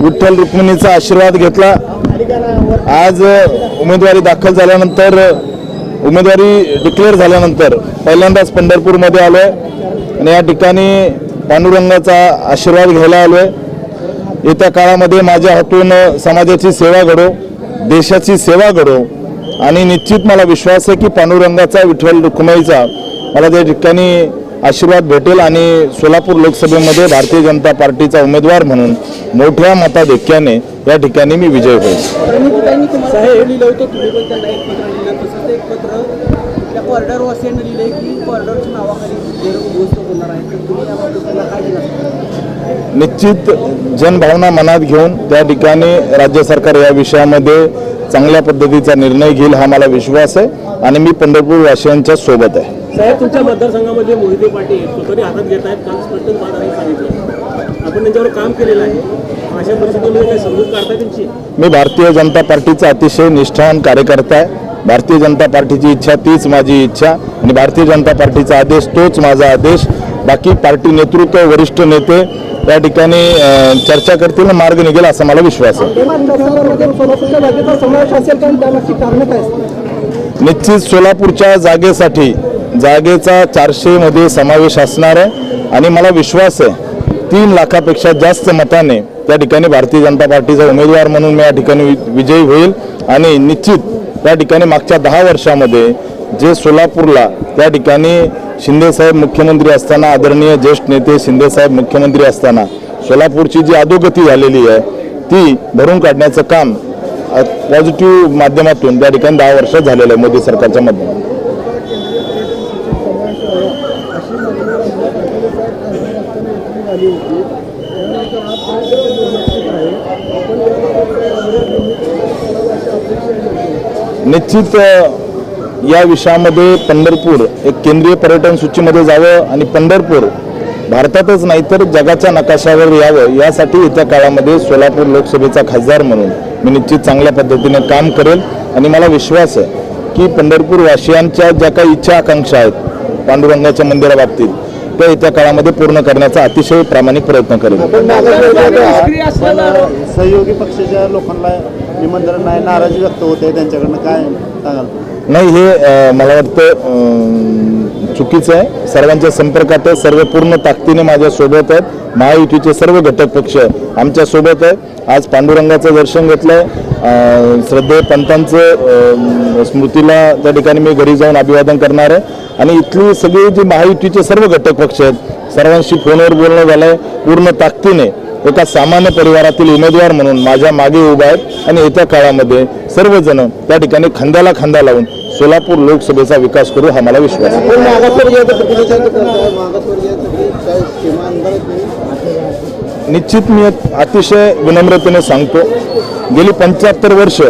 विठ्ठल रुक्मिणीचा आशीर्वाद घेतला. आज उमेदवारी दाखल झाल्यानंतर उमेदवारी डिक्लेअर झाल्यानंतर पहिल्यांदाच पंढरपूरमध्ये आलो आणि या ठिकाणी पांडुरंगाचा आशीर्वाद घ्यायला आलो येत्या काळामध्ये माझ्या हातून समाजाची सेवा घडो देशाची सेवा घडो आणि निश्चित मला विश्वास आहे की पांडुरंगाचा विठ्ठल रुक्माईचा मला त्या ठिकाणी आशीर्वाद भेटेल आणि सोलापूर लोकसभेमध्ये भारतीय जनता पार्टीचा उमेदवार म्हणून मोठ्या मताधिक्याने या ठिकाणी मी विजय होईल. निश्चित जनभावना मनात घेऊन त्या ठिकाणी राज्य सरकार या विषयामध्ये चांगल्या पद्धतीचा निर्णय घेईल हा मला विश्वास आहे आणि मी पंढरपूर वासियांच्या सोबत आहे. साहेब तुमच्या मतदारसंघामध्ये मोहिते पाटील स्वतःही हातात घेत आहेत काल स्पष्ट महाराजांनी सांगितलं आपण त्यांच्यावर काम केलेलं आहे. अशा परिस्थितीमध्ये काही समजूत काढताय त्यांची? मी भारतीय जनता पार्टीचा अतिशय निष्ठावान कार्यकर्ता आहे. भारतीय जनता पार्टीची इच्छा तीच माझी इच्छा आणि भारतीय जनता पार्टीचा आदेश तोच माझा आदेश. बाकी पार्टी नेतृत्व वरिष्ठ नेते त्या ठिकाणी चर्चा करतील आणि मार्ग निघेल असा मला विश्वास आहे. निश्चित सोलापूरच्या जागेसाठी जागेचा चारशेमध्ये समावेश असणार आहे. आणि मला विश्वास आहे तीन लाखापेक्षा जास्त मताने त्या ठिकाणी भारतीय जनता पार्टीचा उमेदवार म्हणून मी या ठिकाणी वि- विजयी होईल. आणि निश्चित त्या ठिकाणी मागच्या दहा वर्षामध्ये जे सोलापूरला त्या ठिकाणी शिंदेसाहेब मुख्यमंत्री असताना आदरणीय ज्येष्ठ नेते शिंदेसाहेब मुख्यमंत्री असताना सोलापूरची जी अधोगती झालेली आहे ती भरून काढण्याचं काम पॉझिटिव्ह माध्यमातून त्या ठिकाणी दहा वर्षात झालेलं आहे मोदी सरकारच्या माध्यमातून. निश्चित अ, या विषयामध्ये पंढरपूर एक केंद्रीय पर्यटन सूचीमध्ये जावं आणि पंढरपूर भारतातच नाही तर जगाच्या नकाशावर यावं यासाठी येत्या काळामध्ये सोलापूर लोकसभेचा खासदार म्हणून मी निश्चित चांगल्या पद्धतीने काम करेल. आणि मला विश्वास आहे की पंढरपूर वासियांच्या ज्या काही इच्छा आकांक्षा आहेत पांडुरंगाच्या मंदिराबाबतीत त्या येत्या काळामध्ये पूर्ण करण्याचा अतिशय प्रामाणिक प्रयत्न करेल. सहयोगी पक्षाच्या लोकांना निमंत्रण नाही नाराजी व्यक्त होते त्यांच्याकडनं काय सांगाल? नाही हे मला वाटतं चुकीचं आहे. सर्वांच्या संपर्कात सर्व पूर्ण ताकदीने माझ्या सोबत आहेत. महायुतीचे सर्व घटक पक्ष आमच्यासोबत आज पांडुरंगाचं दर्शन घेतलंय. श्रद्धे पंतांचं स्मृतीला त्या ठिकाणी मी घरी जाऊन अभिवादन करणार आहे. आणि इथली सगळी जी महायुतीचे सर्व घटक पक्ष आहेत सर्वांशी फोनवर बोलणं झालंय. पूर्ण ताकदीने एका सामान्य परिवारातील उमेदवार म्हणून माझ्या मागे उभा आहेत आणि येत्या काळामध्ये सर्वजण त्या ठिकाणी खांद्याला खांदा लावून सोलापूर लोकसभेचा विकास करू हा मला विश्वास निश्चित मी अतिशय विनम्रतेने सांगतो गेली पंच्याहत्तर वर्ष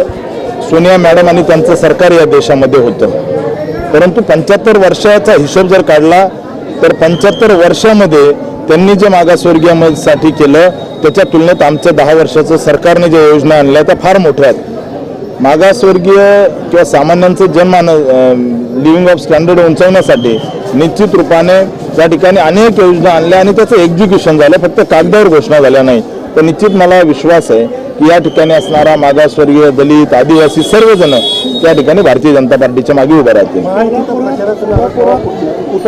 सोनिया मॅडम आणि त्यांचं सरकार या देशामध्ये होतं. परंतु पंच्याहत्तर वर्षाचा हिशोब जर काढला तर पंच्याहत्तर वर्षामध्ये त्यांनी जे मागासवर्गीयासाठी केलं त्याच्या तुलनेत आमच्या दहा वर्षाचं सरकारने ज्या योजना आणल्या त्या फार मोठ्या आहेत. मागासवर्गीय किंवा सामान्यांचं जनमान लिव्हिंग ऑफ स्टँडर्ड उंचावण्यासाठी निश्चित रूपाने त्या ठिकाणी अनेक योजना आणल्या आणि त्याचं एक्झिक्युशन झालं. फक्त कागदावर घोषणा झाल्या नाही तर निश्चित मला विश्वास आहे की या ठिकाणी असणारा मागासवर्गीय दलित आदिवासी सर्वजण त्या ठिकाणी भारतीय जनता पार्टीच्या मागे उभे राहतील.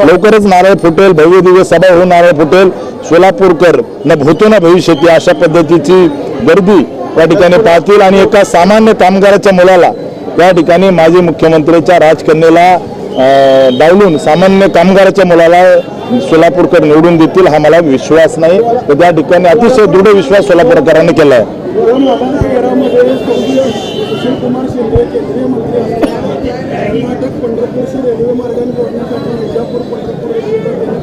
लवकरच नारळ फुटेल भव्य दिव्य सभा होऊन नारळ फुटेल. सोलापूरकर न भूतो ना भविष्यती अशा पद्धतीची गर्दी त्या ठिकाणी पाहतील आणि एका सामान्य कामगाराच्या मुलाला त्या ठिकाणी माजी मुख्यमंत्र्यांच्या राजकन्येला डावलून सामान्य कामगाराच्या मुलाला सोलापूरकर निवडून देतील हा मला विश्वास नाही. तर त्या ठिकाणी अतिशय दृढ विश्वास सोलापूरकरांनी केला आहे. कर्नाटक पंढरपूरशी रेल्वे मार्गाने जोडण्यासाठी विजापूर पंढरपूर रेल्वेला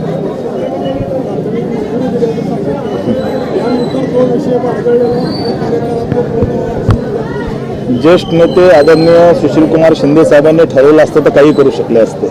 त्यांनी प्राथमिक मंजुरी दिल्याचं सांगितलं यानंतर तो विषय बाळगळलेला या कार्यकाळात तो पूर्ण ज्येष्ठ नेते आदरणीय सुशीलकुमार शिंदे साहेबांनी ठरवलं असतं तर काही करू शकले असते.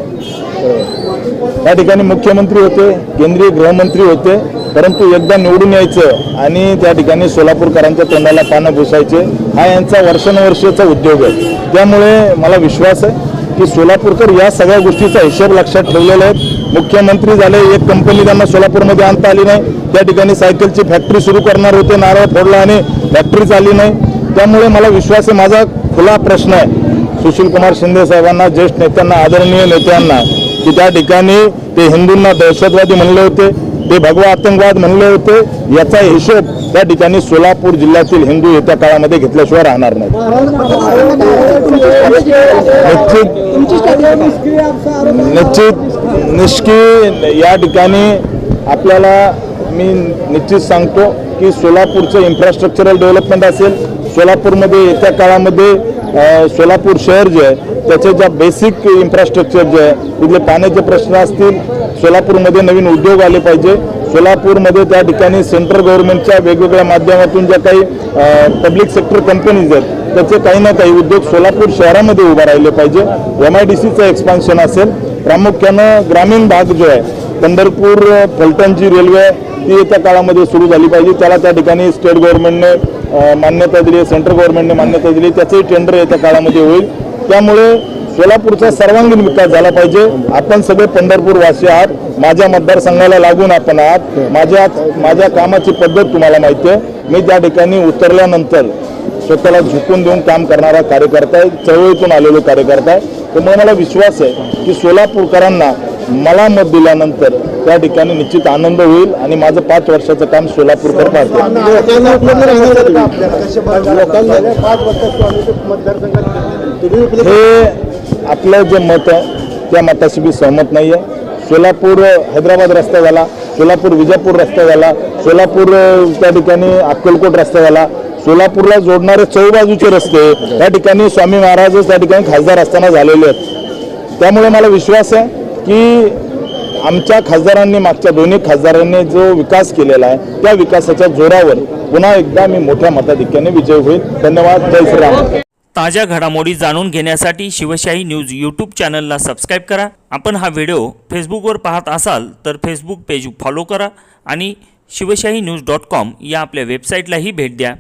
त्या ठिकाणी मुख्यमंत्री होते केंद्रीय गृहमंत्री होते परंतु एकदा निवडून यायचं आणि त्या ठिकाणी सोलापूरकरांच्या तोंडाला पानं भुसायचे हा यांचा वर्षानुवर्षाचा उद्योग आहे. त्यामुळे मला विश्वास आहे की सोलापूरकर या सगळ्या गोष्टीचा हिशेब लक्षात ठेवलेला आहे मुख्यमंत्री झाले एक कंपनी त्यांना सोलापूरमध्ये आणता आली नाही. त्या ठिकाणी सायकलची फॅक्टरी सुरू करणार होते नारळ फोडला आणि फॅक्टरीच आली नाही. त्यामुळे मला विश्वास आहे माझा खुला प्रश्न आहे. सुशील कुमार शिंदे साहेबांना ज्येष्ठ नेत्यांना आदरणीय नेत्यांना की त्या ठिकाणी ते हिंदूंना दहशतवादी म्हणले होते. ते भगवा आतंकवाद म्हणले होते याचा हिशोब त्या ठिकाणी सोलापूर जिल्ह्यातील हिंदू येत्या काळामध्ये घेतल्याशिवाय राहणार नाही. निश्चित निश्चित निष्की या ठिकाणी आपल्याला मी निश्चित सांगतो की सोलापूरचं इन्फ्रास्ट्रक्चरल डेव्हलपमेंट असेल सोलापूरमध्ये येत्या काळामध्ये सोलापूर शहर जे आहे त्याचे ज्या बेसिक इन्फ्रास्ट्रक्चर जे आहे तिथले पाण्याचे प्रश्न असतील सोलापूरमध्ये नवीन उद्योग आले पाहिजे. सोलापूरमध्ये त्या ठिकाणी सेंट्रल गव्हर्नमेंटच्या वेगवेगळ्या माध्यमातून ज्या काही पब्लिक सेक्टर कंपनीज आहेत त्याचे काही ना काही उद्योग सोलापूर शहरामध्ये उभा राहिले पाहिजे. एम आय डी सीचं एक्सपान्शन असेल. प्रामुख्यानं ग्रामीण भाग जो आहे पंढरपूर फलटण जी रेल्वे आहे, ती येत्या काळामध्ये सुरू झाली पाहिजे. त्याला त्या ठिकाणी स्टेट गव्हर्नमेंटने मान्यता दिली सेंट्रल गव्हर्नमेंटने मान्यता दिली त्याचंही टेंडर येत्या काळामध्ये होईल. त्यामुळे सोलापूरचा सर्वांगीण विकास झाला पाहिजे. आपण सगळे पंढरपूर वासी आहात. माझ्या मतदारसंघाला लागून आपण आहात. माझ्या माझ्या कामाची पद्धत तुम्हाला माहिती आहे. मी त्या ठिकाणी उतरल्यानंतर स्वतःला झुकून देऊन काम करणारा कार्यकर्ता आहे. चळवळीतून आलेलो कार्यकर्ता आहे. त्यामुळे मला विश्वास आहे की सोलापूरकरांना मला मत दिल्यानंतर त्या ठिकाणी निश्चित आनंद होईल आणि माझं पाच वर्षाचं काम सोलापूरकर पाहतो हे आपलं जे मत आहे त्या मताशी मी सहमत नाही आहे सोलापूर हैदराबाद रस्ता झाला सोलापूर विजापूर रस्ता झाला सोलापूर त्या ठिकाणी अक्कलकोट रस्ता झाला. सोलापूरला जोडणारे चौबाजूचे रस्ते त्या ठिकाणी स्वामी महाराजच त्या ठिकाणी खासदार असताना झालेले आहेत. त्यामुळे मला विश्वास आहे की आमच्या खासदारांनी मागच्या दोन्ही खासदारांनी जो विकास केलेला आहे त्या विकासाच्या जोरावर पुन्हा एकदा मी मोठ्या मताधिक्याने विजय होईल. धन्यवाद. जय श्रीराम. ताज्या घडामोडी जाणून घेण्यासाठी शिवशाही न्यूज यूट्यूब चॅनलला सबस्क्राईब करा. आपण हा व्हिडिओ फेसबुकवर पाहत असाल तर फेसबुक पेज फॉलो करा आणि शिवशाही न्यूज डॉट कॉम या आपल्या वेबसाईटलाही भेट द्या.